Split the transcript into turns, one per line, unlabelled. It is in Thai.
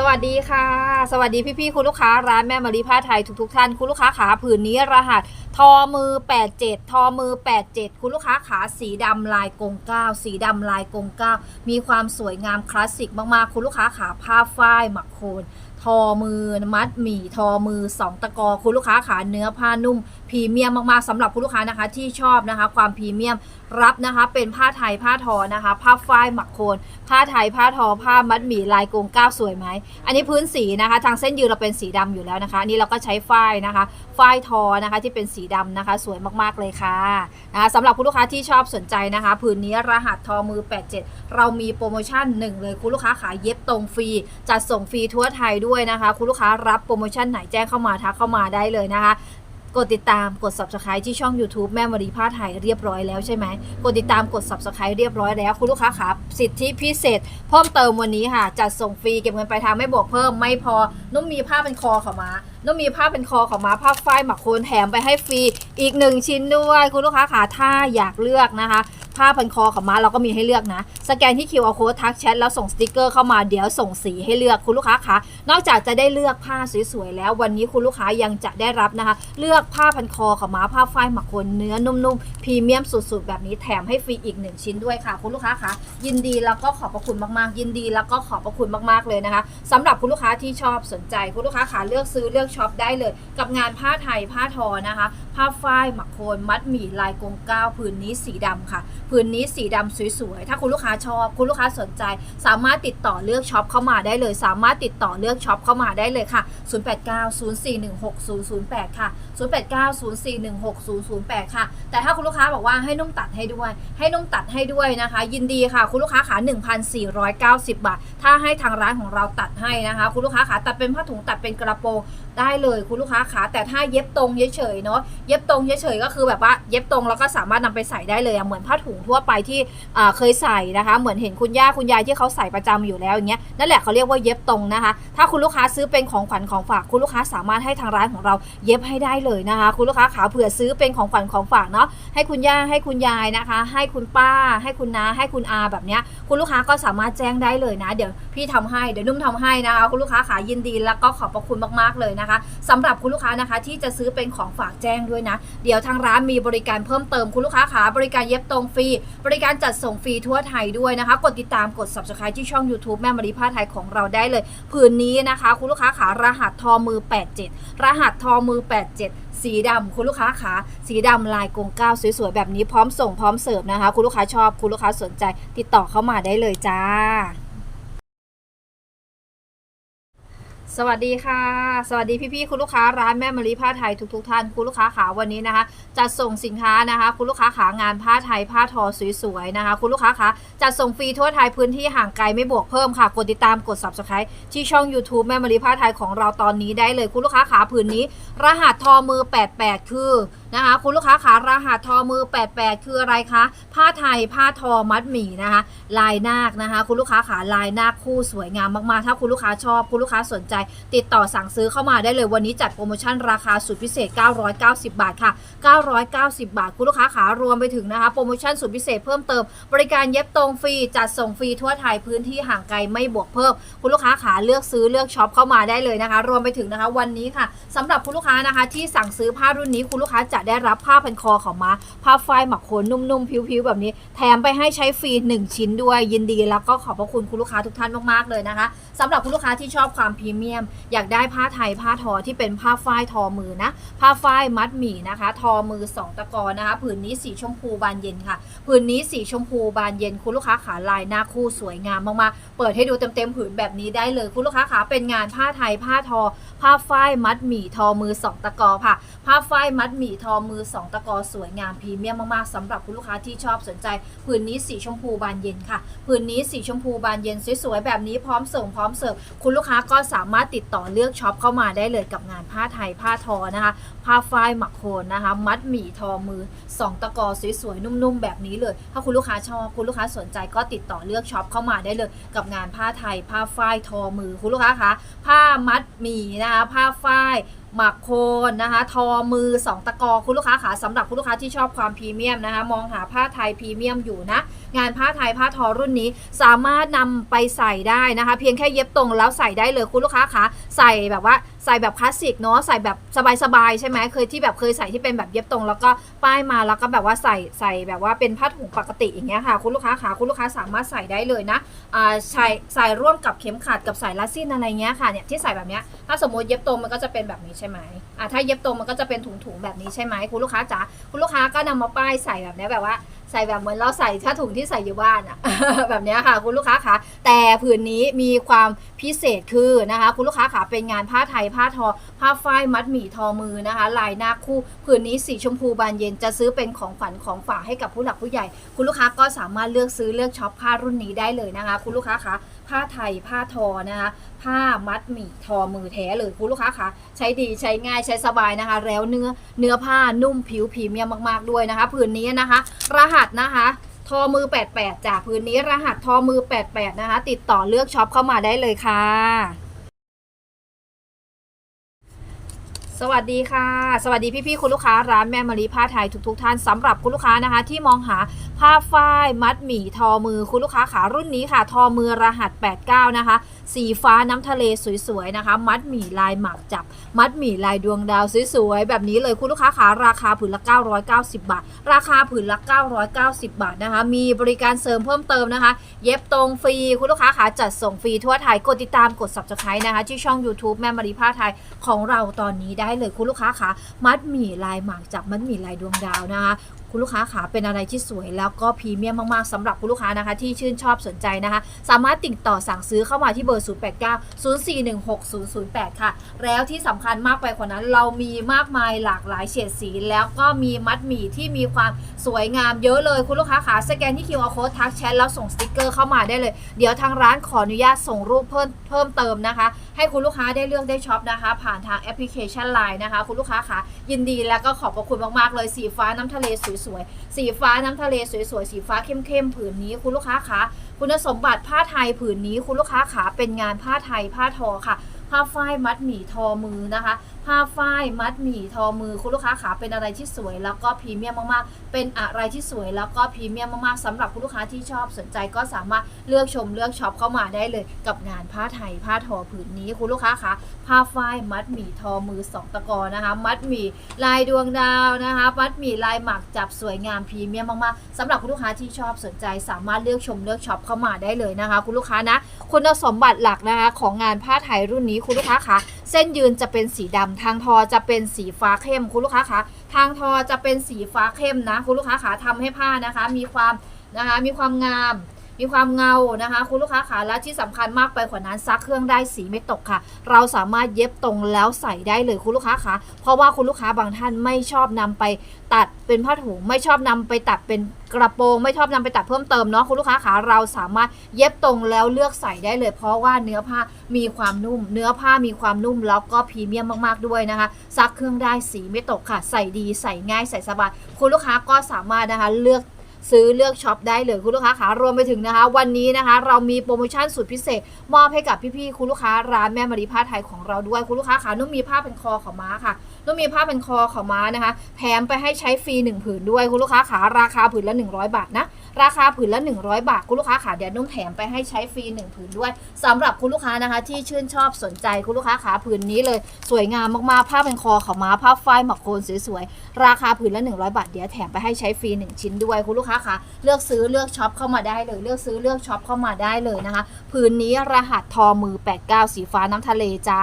สวัสดีค่ะ สวัสดีพี่ๆคุณลูกค้าร้านแม่มารีผ้าไทยทุกๆท่านคุณลูกค้าขาผืนนี้รหัสทอมือ 87 ทอมือ 87 คุณลูกค้าขาสีดำลายกงเก้าสีดำลายกงเก้ามีความสวยงามคลาสสิกมากๆ คุณลูกค้าขาผ้าฝ้ายหมักโคน อมือมัดหมี่ทอมือสองตะกอคุณลูกค้าขาเนื้อผ้านุ่มพรีเมียมมากๆสำหรับคุณลูกค้านะคะที่ชอบนะคะ ความพรีเมียมรับนะคะ เป็นผ้าไทยผ้าทอนะคะ ผ้าฝ้ายหมักโคนผ้าไทยผ้าทอผ้ามัดหมี่ลายกงเก้าสวยไหมอันนี้พื้นสีนะคะ ทางเส้นยืนเราเป็นสีดำอยู่แล้วนะคะอันนี้เราก็ใช้ฝ้ายนะคะฝ้ายทอนะคะที่เป็นสีดำนะคะ สวยมากๆเลยค่ะนะคะสำหรับคุณลูกค้าที่ชอบสนใจนะคะผืนนี้รหัสทอมือ 87 เรามีโปรโมชั่นหนึ่งเลยคุณลูกค้าขายเย็บตรงฟรีจัดส่งฟรีทั่วไทยด้วยนะคะ คุณลูกค้ารับโปรโมชั่นไหนแจ้งเข้ามาทักเข้ามาได้เลยนะคะกดติดตามกด subscribe ที่ช่อง YouTube แม่มารีผ้าไทยเรียบร้อยแล้วใช่ไหมกดติดตามกด subscribe เรียบร้อยแล้ว คุณลูกค้าครับสิทธิพิเศษ เพิ่มเติมวันนี้ค่ะ จัดส่งฟรีเก็บเงินปลายทางไม่บวกเพิ่มไม่พอนุ่มมีผ้าเป็นคอขาวมา นุ่มมีผ้าเป็นคอขาวมาผ้าฝ้ายหมักโคนแถมไปให้ฟรีอีกหนึ่งชิ้นด้วยคุณลูกค้าขาถ้าอยากเลือกนะคะผ้าพันคอขาวม้าเราก็มีให้เลือกนะ สแกนที่ QR code ทักแชทแล้วส่งสติกเกอร์เข้ามาเดี๋ยวส่งสีให้เลือกคุณลูกค้าคะนอกจากจะได้เลือกผ้าสวยๆแล้ว วันนี้คุณลูกค้ายังจะได้รับนะคะ เลือกผ้าพันคอขาวม้าผ้าฝ้ายหมักโคนเนื้อนุ่มๆพรีเมียมสุดๆ แบบนี้แถมให้ฟรีอีกหนึ่งชิ้นด้วยค่ะ คุณลูกค้าคะยินดีแล้วก็ขอบพระคุณมากๆ ยินดีแล้วก็ขอบพระคุณมากๆเลยนะคะสำหรับคุณลูกค้าที่ชอบสนใจคุณลูกค้าขาเลือกซื้อเลือกช็อปได้เลย กับงานผ้าไทยผ้าทอนะคะ ผ้าฝ้ายหมักโคนมัดหมี่ลายกงเก้าผืนนี้สีดำค่ะ ผืนนี้สีดำสวยๆ ถ้าคุณลูกค้าชอบ คุณลูกค้าสนใจ สามารถติดต่อเลือกช็อปเข้ามาได้เลย สามารถติดต่อเลือกช็อปเข้ามาได้เลยค่ะ 0890416008 ค่ะ 0890416008 ค่ะ แต่ถ้าคุณลูกค้าบอกว่าให้นุ่มตัดให้ด้วย ให้นุ่มตัดให้ด้วยนะคะ ยินดีค่ะ คุณลูกค้าขา1,490 บาท ถ้าให้ทางร้านของเราตัดให้นะคะ คุณลูกค้าขาตัดเป็นผ้าถุงตัดเป็นกระโปรงได้เลย คุณลูกค้าขาแต่ถ้าเย็บตรงเฉยๆเนาะเย็บตรงเฉยๆก็คือแบบว่าเย็บตรงแล้วก็สามารถนำไปใส่ได้เลยอะเหมือนผ้าถุงทั่วไปที่เคยใส่นะคะ เหมือนเห็นคุณย่าคุณยายที่เขาใส่ประจำอยู่แล้วอย่างเงี้ยนั่นแหละเขาเรียกว่าเย็บตรงนะคะ ถ้าคุณลูกค้าซื้อเป็นของขวัญของฝากคุณลูกค้าสามารถให้ทางร้านของเราเย็บให้ได้เลยนะคะ คุณลูกค้าขาเผื่อซื้อเป็นของขวัญของฝากเนาะให้คุณย่าให้คุณยายนะคะ ให้คุณป้า ให้คุณน้าให้คุณอาแบบเนี้ยคุณลูกค้าก็สามารถแจ้งได้เลยนะ เดี๋ยวพี่ทำให้เดี๋ยวนุ่มทำให้นะคะคุณลูกค้าขายินดีแล้วก็ขอบพระคุณมากๆเลยนะคะสำหรับคุณลูกค้านะคะที่จะซื้อเป็นของฝากแจ้งด้วยนะ เดี๋ยวทางร้านมีบริการเพิ่มเติมคุณลูกค้าขาบริการเย็บตรงฟรี บริการจัดส่งฟรีทั่วไทยด้วยนะคะ กดติดตามกด subscribe ที่ช่อง YouTube แม่มารีผ้าไทยของเราได้เลย ผืนนี้นะคะ คุณลูกค้าขารหัสทอมือ 87 รหัสทอมือ 87สีดำคุณลูกค้าขาสีดำลายกงเก้าสวยๆแบบนี้พร้อมส่งพร้อมเสิร์ฟนะคะ คุณลูกค้าชอบ คุณลูกค้าสนใจ ติดต่อเข้ามาได้เลยจ้า สวัสดีค่ะ สวัสดีพี่ๆคุณลูกค้าร้านแม่มาลีผ้าไทยทุกๆท่านคุณลูกค้าขาวันนี้นะคะจัดส่งสินค้านะคะ คุณลูกค้าขางานผ้าไทยผ้าทอสวยๆนะคะ คุณลูกค้าขาจัดส่งฟรีทั่วไทยพื้นที่ห่างไกลไม่บวกเพิ่มค่ะกดติดตามกด subscribe ที่ช่อง YouTube แม่มาลีผ้าไทยของเราตอนนี้ได้เลยคุณลูกค้าขาผืนนี้ รหัสทอมือ 88 คือนะคะคุณลูกค้าขารหัสทอมือ 88 คืออะไรคะ ผ้าไทยผ้าทอมัดหมี่นะคะ ลายนาคนะคะ คุณลูกค้าขาลายนาคคู่สวยงามมากๆ ถ้าคุณลูกค้าชอบ คุณลูกค้าสนใจ ติดต่อสั่งซื้อเข้ามาได้เลยวันนี้จัดโปรโมชั่นราคาสุดพิเศษ 990 บาทค่ะ 990 บาท คุณลูกค้าขารวมไปถึงนะคะ โปรโมชั่นสุดพิเศษเพิ่มเติม บริการเย็บตรงฟรีจัดส่งฟรีทั่วไทยพื้นที่ห่างไกลไม่บวกเพิ่ม คุณลูกค้าขาเลือกซื้อเลือกช็อปเข้ามาได้เลยนะคะ รวมไปถึงนะคะ วันนี้ค่ะสำหรับคุณลูกค้านะคะที่สั่งซื้อผ้ารุ่นนี้คุณลูกค้าจะะได้รับผ้าพันคอของมาผ้าฝ้ายหมักโคนนุ่มๆผิวๆแบบนี้ แถมไปให้ใช้ฟรี1 ชิ้นด้วยยินดีแล้วก็ขอบพระคุณคุณลูกค้าทุกท่านมากๆเลยนะคะสำหรับคุณลูกค้าที่ชอบความพรีเมียม อยากได้ผ้าไทยผ้าทอที่เป็นผ้าฝ้ายทอมือนะ ผ้าฝ้ายมัดหมี่นะคะ ทอมือสองตะกอนะคะผืนนี้สีชมพูบานเย็นค่ะผืนนี้สีชมพูบานเย็นคุณลูกค้าขาลายหน้าคู่สวยงามมากๆเปิดให้ดูเต็มๆผืนแบบนี้ได้เลยคุณลูกค้าขาเป็นงานผ้าไทยผ้าทอ ผ้าฝ้ายมัดหมี่ทอมือสองตะกอค่ะ ผ้าฝ้ายมัดหมี่ทอมือสองตะกอสวยงามพรีเมียมมากๆสำหรับคุณลูกค้าที่ชอบสนใจผืนนี้สีชมพูบานเย็นค่ะผืนนี้สีชมพูบานเย็นสวยๆแบบนี้พร้อมส่งพร้อมเสิร์ฟคุณลูกค้าก็สามารถติดต่อเลือกช็อปเข้ามาได้เลยกับงานผ้าไทยผ้าทอนะคะ ผ้าฝ้ายหมักโคนนะคะ มัดหมี่ทอมือสองตะกอสวยๆนุ่มๆแบบนี้เลย ถ้าคุณลูกค้าชอบคุณลูกค้าสนใจก็ติดต่อเลือกช็อปเข้ามาได้เลย กับงานผ้าไทย ผ้าฝ้ายทอมือคุณลูกค้าคะผ้ามัดหมี่นะคะผ้าฝ้ายหมักโคนนะคะ ทอมือสองตะกอคุณลูกค้าขาสำหรับคุณลูกค้าที่ชอบความพรีเมียมนะคะ มองหาผ้าไทยพรีเมียมอยู่นะงานผ้าไทยผ้าทอรุ่นนี้ สามารถนำไปใส่ได้นะคะ เพียงแค่เย็บตรงแล้วใส่ได้เลยคุณลูกค้าคะใส่แบบว่าใส่แบบคลาสสิกเนาะใส่แบบสบายๆใช่ไหมเคยที่แบบเคยใส่ที่เป็นแบบเย็บตรง แล้วก็ป้ายมาแล้วก็แบบว่าใส่ใส่แบบว่าเป็นผ้าถุงปกติอย่างเงี้ยค่ะ คุณลูกค้าขาคุณลูกค้าสามารถใส่ได้เลยนะอ่าใส่ใส่ร่วมกับเข็มขัดกับสายลัดสิ้นอะไรเงี้ยค่ะเนี่ยที่ใส่แบบเนี้ยถ้าสมมติเย็บตรงมันก็จะเป็นแบบนี้ใช่ไหมอ่าถ้าเย็บตรงมันก็จะเป็นถุงๆแบบนี้ใช่ไหมคุณลูกค้าจ๋าคุณลูกค้าก็นำมาป้ายใส่แบบเนี้ยแบบว่า ใส่แบบเหมือนเราใส่ผ้าถุงที่ใส่อยู่บ้านอะแบบนี้ค่ะคุณลูกค้าคะแต่ผืนนี้มีความพิเศษคือนะคะ คุณลูกค้าขาเป็นงานผ้าไทยผ้าทอ ผ้าฝ้ายมัดหมี่ทอมือนะคะ ลายหน้าคู่ผืนนี้สีชมพูบานเย็นจะซื้อเป็นของขวัญของฝากให้กับผู้หลักผู้ใหญ่ คุณลูกค้าก็สามารถเลือกซื้อเลือกช็อปผ้ารุ่นนี้ได้เลยนะคะ คุณลูกค้าคะ ผ้าไทยผ้าทอนะคะผ้ามัดหมี่ทอมือแท้เลยคุณลูกค้าคะใช้ดีใช้ง่ายใช้สบายนะคะ แล้วเนื้อเนื้อผ้านุ่มผิวพรีเมียมมากๆด้วยนะคะผืนนี้นะคะ รหัสนะคะทอมือ 88 จากพื้นนี้รหัสทอมือ 88 นะคะ ติดต่อเลือกช็อปเข้ามาได้เลยค่ะ สวัสดีค่ะ สวัสดีพี่ๆคุณลูกค้าร้านแม่มารีผ้าไทยทุกๆท่านสำหรับคุณลูกค้านะคะ ที่มองหาผ้าฝ้ายมัดหมี่ทอมือคุณลูกค้าขารุ่นนี้ค่ะ ทอมือรหัส 89 นะคะ สีฟ้าน้ำทะเลสวยๆนะคะ มัดหมี่ลายหมากจับ มัดหมี่ลายดวงดาวสวยๆแบบนี้เลยคุณลูกค้าขาราคาผืนละ 990 บาท ราคาผืนละ 990 บาทนะคะ มีบริการเสริมเพิ่มเติมนะคะ เย็บตรงฟรีคุณลูกค้าขาจัดส่งฟรีทั่วไทยกดติดตามกด subscribe นะคะ ที่ช่อง YouTube แม่มารีผ้าไทยของเราตอนนี้ได้เลยคุณลูกค้าขามัดหมี่ลายหมากจับมัดหมี่ลายดวงดาวนะคะ คุณลูกค้าขาเป็นอะไรที่สวย แล้วก็พรีเมียมมากๆสำหรับคุณลูกค้านะคะ ที่ชื่นชอบสนใจนะคะ สามารถติดต่อสั่งซื้อเข้ามาที่เบอร์ 089 0416 008 ค่ะ แล้วที่สำคัญมากไปกว่านั้น เรามีมากมายหลากหลายเฉดสี แล้วก็มีมัดหมี่ที่มีความสวยงามเยอะเลยคุณลูกค้าขาสแกนที่ QR code ทักแชทแล้วส่งสติกเกอร์เข้ามาได้เลย เดี๋ยวทางร้านขออนุญาตส่งรูปเพิ่มเพิ่มเติมนะคะ ให้คุณลูกค้าได้เลือกได้ช็อปนะคะ ผ่านทางแอปพลิเคชัน Line นะคะ คุณลูกค้าขายินดีแล้วก็ขอบพระคุณมากๆเลยสีฟ้าน้ำทะเลสวยๆ สีฟ้าน้ำทะเลสวยๆ สีฟ้าเข้มๆ ผืนนี้คุณลูกค้าคะคุณสมบัติผ้าไทยผืนนี้คุณลูกค้าขาเป็นงานผ้าไทยผ้าทอค่ะ ผ้าฝ้ายมัดหมี่ทอมือนะคะ ผ้าฝ้ายมัดหมี่ทอมือคุณลูกค้าขาเป็นอะไรที่สวยแล้วก็พรีเมียมมากๆ เป็นอะไรที่สวยแล้วก็พรีเมียมมากๆสำหรับคุณลูกค้าที่ชอบสนใจก็สามารถเลือกชมเลือกช็อปเข้ามาได้เลย กับงานผ้าไทยผ้าทอผืนนี้คุณลูกค้าคะผ้าฝ้ายมัดหมี่ทอมือสองตะกอนะคะ มัดหมี่ลายดวงดาวนะคะ มัดหมี่ลายหมักจับสวยงามพรีเมียมมากๆสำหรับคุณลูกค้าที่ชอบสนใจสามารถเลือกชมเลือกช็อปเข้ามาได้เลยนะคะ คุณลูกค้านะคุณสมบัติหลักนะคะของงานผ้าไทยรุ่นนี้คุณลูกค้าคะเส้นยืนจะเป็นสีดำทางทอจะเป็นสีฟ้าเข้มคุณลูกค้าคะทางทอจะเป็นสีฟ้าเข้มนะ คุณลูกค้าคะทำให้ผ้านะคะ มีความนะคะมีความงาม มีความเงานะคะ คุณลูกค้าขาและที่สำคัญมากไปกว่านั้นซักเครื่องได้สีไม่ตกค่ะ เราสามารถเย็บตรงแล้วใส่ได้เลยคุณลูกค้าคะเพราะว่าคุณลูกค้าบางท่านไม่ชอบนำไปตัดเป็นผ้าถุงไม่ชอบนำไปตัดเป็นกระโปรงไม่ชอบนำไปตัดเพิ่มเติมเนาะคุณลูกค้าขาเราสามารถเย็บตรงแล้วเลือกใส่ได้เลย เพราะว่าเนื้อผ้ามีความนุ่ม เนื้อผ้ามีความนุ่มแล้วก็พรีเมียมมากๆด้วยนะคะซักเครื่องได้สีไม่ตกค่ะ ใส่ดีใส่ง่ายใส่สบายคุณลูกค้าก็สามารถนะคะเลือก ซื้อเลือกช็อปได้เลยคุณลูกค้าขารวมไปถึงนะคะ วันนี้นะคะ เรามีโปรโมชั่นสุดพิเศษ มอบให้กับพี่ๆคุณลูกค้าร้านแม่มารีผ้าไทยของเราด้วยคุณลูกค้าขานุ่มมีผ้าเป็นคอของม้าค่ะนุ่มมีผ้าเป็นคอของม้านะคะแถมไปให้ใช้ฟรีหนึ่งผืนด้วยคุณลูกค้าขาราคาผืนละ 100 บาทนะ ราคาผืนละ 100 บาท คุณลูกค้าขาเดี๋ยวนุ่มแถมไปให้ใช้ฟรีหนึ่งผืนด้วยสำหรับคุณลูกค้านะคะที่ชื่นชอบสนใจคุณลูกค้าขาผืนนี้เลย สวยงามมากๆผ้าเป็นคอของม้าผ้าฝ้ายหมักโคนสวยๆราคาผืนละ 100 บาทเดี๋ยวแถมไปให้ใช้ฟรีหนึ่งชิ้นด้วย คุณลูกค้าขาเลือกซื้อเลือกช็อปเข้ามาได้เลย เลือกซื้อเลือกช็อปเข้ามาได้เลยนะคะ ผืนนี้รหัสทอมือ 89 สีฟ้าน้ำทะเลจ้า